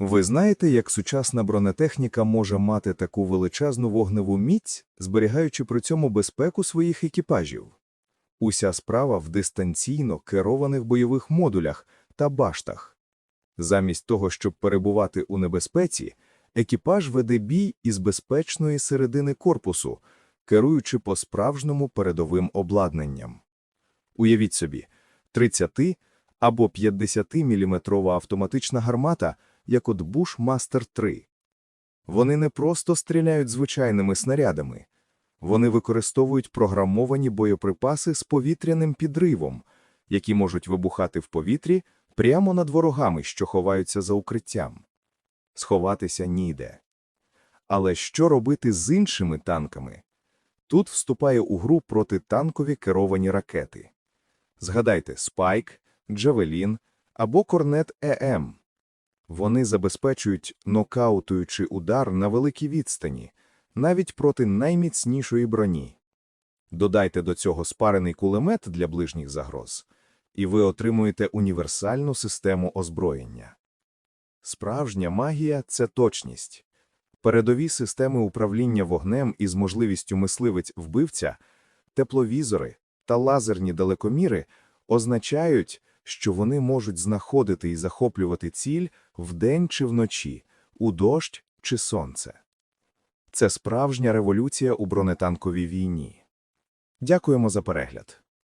Ви знаєте, як сучасна бронетехніка може мати таку величезну вогневу міць, зберігаючи при цьому безпеку своїх екіпажів? Уся справа в дистанційно керованих бойових модулях та баштах. Замість того, щоб перебувати у небезпеці, екіпаж веде бій із безпечної середини корпусу, керуючи по-справжньому передовим обладнанням. Уявіть собі, 30 або 50-мм автоматична гармата, як от Bushmaster 3. Вони не просто стріляють звичайними снарядами. Вони використовують програмовані боєприпаси з повітряним підривом, які можуть вибухати в повітрі прямо над ворогами, що ховаються за укриттям. Сховатися ніде. Але що робити з іншими танками? Тут вступає у гру протитанкові керовані ракети. Згадайте Спайк, Джавелін або Корнет ЕМ. Вони забезпечують нокаутуючий удар на великій відстані, навіть проти найміцнішої броні. Додайте до цього спарений кулемет для ближніх загроз, і ви отримуєте універсальну систему озброєння. Справжня магія – це точність. Передові системи управління вогнем із можливістю мисливець-вбивця, тепловізори та лазерні далекоміри означають, що вони можуть знаходити і захоплювати ціль вдень чи вночі, у дощ чи сонце. Це справжня революція у бронетанковій війні. Дякуємо за перегляд.